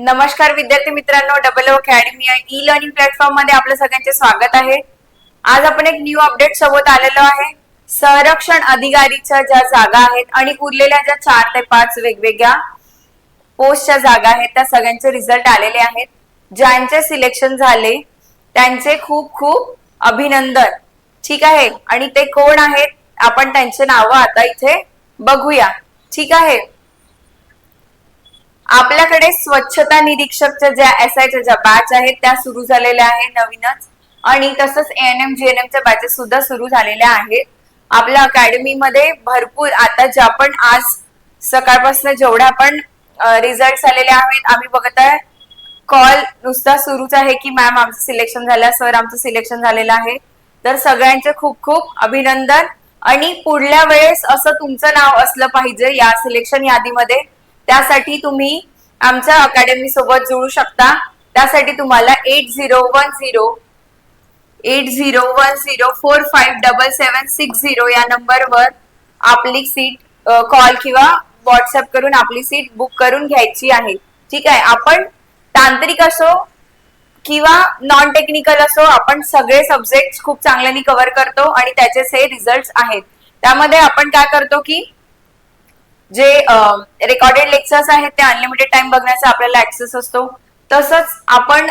नमस्कार विद्यार्थी मित्रांनो डबल अकॅडमी ई लर्निंग प्लॅटफॉर्ममध्ये आपलं सगळ्यांचे स्वागत आहे. आज आपण एक न्यू अपडेट सोबत आलेलो आहे. संरक्षण अधिकारीच्या ज्या जागा आहेत आणि उरलेल्या ज्या चार ते पाच वेगवेगळ्या पोस्टच्या जागा आहेत त्या सगळ्यांचे रिझल्ट आलेले आहेत. ज्यांचे सिलेक्शन झाले त्यांचे खूप खूप अभिनंदन. ठीक आहे? आणि ते कोण आहेत? आपण त्यांचे नावं आता इथे बघूया. ठीक आहे? आपल्याकडे स्वच्छता निरीक्षकच्या ज्या एस आयच्या ज्या बॅच आहेत त्या सुरू झालेल्या आहेत नवीनच. आणि तसंच एन एम जी एन एमच्या बॅचेस सुद्धा सुरू झालेल्या आहेत. आपल्या अकॅडमीमध्ये भरपूर आता ज्या पण आज सकाळपासून जेवढ्या पण रिझल्ट आलेले आहेत आम्ही बघत आहे. कॉल नुसता सुरूच आहे की मॅम आमचं सिलेक्शन झालं सर आमचं सिलेक्शन झालेलं आहे. तर सगळ्यांचे खूप खूप अभिनंदन. आणि पुढल्या वेळेस असं तुमचं नाव असलं पाहिजे या सिलेक्शन यादीमध्ये. त्यासाठी तुम्ही आमच्या अकॅडमी सोबत जुळू शकता. त्यासाठी तुम्हाला eight zero one zero eight zero one zero four five double seven six zero या नंबरवर आपली सीट कॉल किंवा व्हॉट्सअप करून आपली सीट बुक करून घ्यायची आहे. ठीक आहे? आपण तांत्रिक असो किंवा नॉन टेक्निकल असो आपण सगळे सब्जेक्ट खूप चांगल्याने कव्हर करतो आणि त्याचे हे रिझल्ट आहेत. त्यामध्ये आपण काय करतो की जे रेकॉर्डेड लेक्चर्स आहेत ते अनलिमिटेड टाइम बघण्याचा आपल्याला ऍक्सेस असतो. तसंच आपण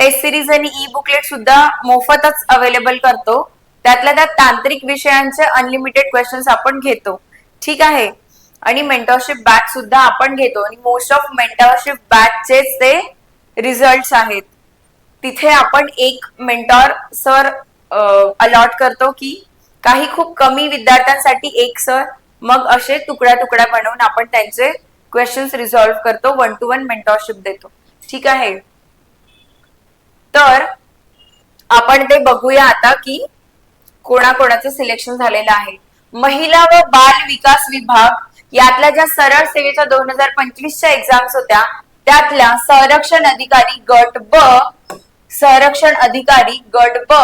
टेस्ट सिरीज आणि ई बुकलेट सुद्धा मोफतच अवेलेबल करतो. त्यातल्या त्यात तांत्रिक विषयांचे अनलिमिटेड क्वेश्चन्स आपण घेतो. ठीक आहे? आणि मेंटरशिप बॅच सुद्धा आपण घेतो. आणि मोस्ट ऑफ मेंटरशिप बॅचचेच ते रिझल्ट आहेत. तिथे आपण एक मेंटॉर सर अलॉट करतो की काही खूप कमी विद्यार्थ्यांसाठी एक सर मग असे तुकड्या तुकड्या बनवून आपण त्यांचे क्वेश्चन्स रिझॉल्व्ह करतो वन टू वन मेंटॉरशिप देतो. ठीक आहे? तर आपण ते बघूया आता की कोणाकोणाचं सिलेक्शन झालेलं आहे. महिला व बाल विकास विभाग यातल्या ज्या सरळ सेवेच्या दोन हजार पंचवीसच्या एक्झाम्स होत्या त्यातल्या संरक्षण अधिकारी गट ब संरक्षण अधिकारी गट ब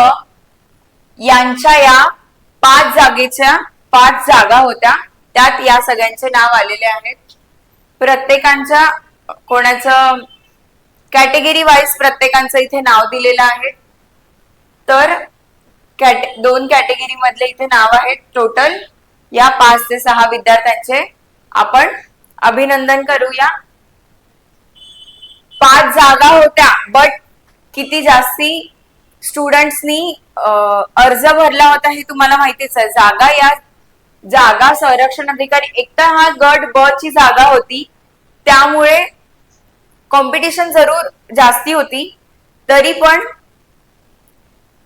यांच्या या पाच जागेच्या पाच जागा होत्या. त्यात या सगळ्यांचे नाव आलेले आहेत. प्रत्येकांच्या कोणाचं कॅटेगरी वाईज प्रत्येकांचं इथे नाव दिलेलं आहे. तर कॅट दोन कॅटेगरी मधले इथे नाव आहेत. टोटल या पाच ते सहा विद्यार्थ्यांचे आपण अभिनंदन करूया. पाच जागा होत्या बट किती जास्ती स्टुडंट्सनी अर्ज भरला होता हे तुम्हाला माहितीच आहे. जागा या जागा संरक्षण अधिकारी. एकतर हा गट ब ची जागा होती. त्यामुळे कॉम्पिटिशन जरूर जास्ती होती. तरी पण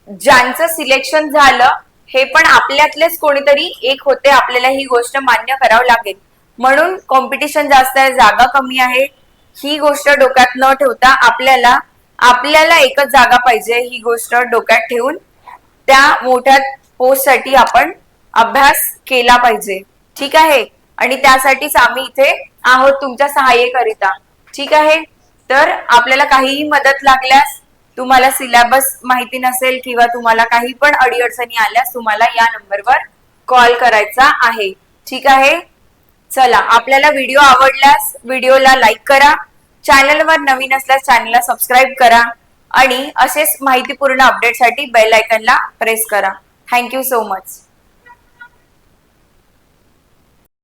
ज्यांचं सिलेक्शन झालं हे पण आपल्यातलेच कोणीतरी एक होते. आपल्याला ही गोष्ट मान्य करावं लागेल. म्हणून कॉम्पिटिशन जास्त आहे जागा कमी आहे. ही गोष्ट डोक्यात न ठेवता आपल्याला आपल्याला एकच जागा पाहिजे ही गोष्ट डोक्यात ठेवून त्या मोठ्या पोस्टसाठी आपण अभ्यास केला पाहिजे. ठीक आहे? आणि त्यासाठीच आम्ही इथे आहोत तुमच्या सहाय्यकरिता. ठीक आहे? तर आपल्याला काहीही मदत लागल्यास तुम्हाला सिलेबस माहिती नसेल किंवा तुम्हाला काही पण अडीअडचणी आल्यास तुम्हाला या नंबरवर कॉल करायचा आहे. ठीक आहे? चला आपल्याला व्हिडिओ आवडल्यास व्हिडिओला लाईक करा. चॅनलवर नवीन असल्यास चॅनलला सबस्क्राईब करा. आणि असेच माहितीपूर्ण अपडेटसाठी बेल आयकनला प्रेस करा. Thank you so much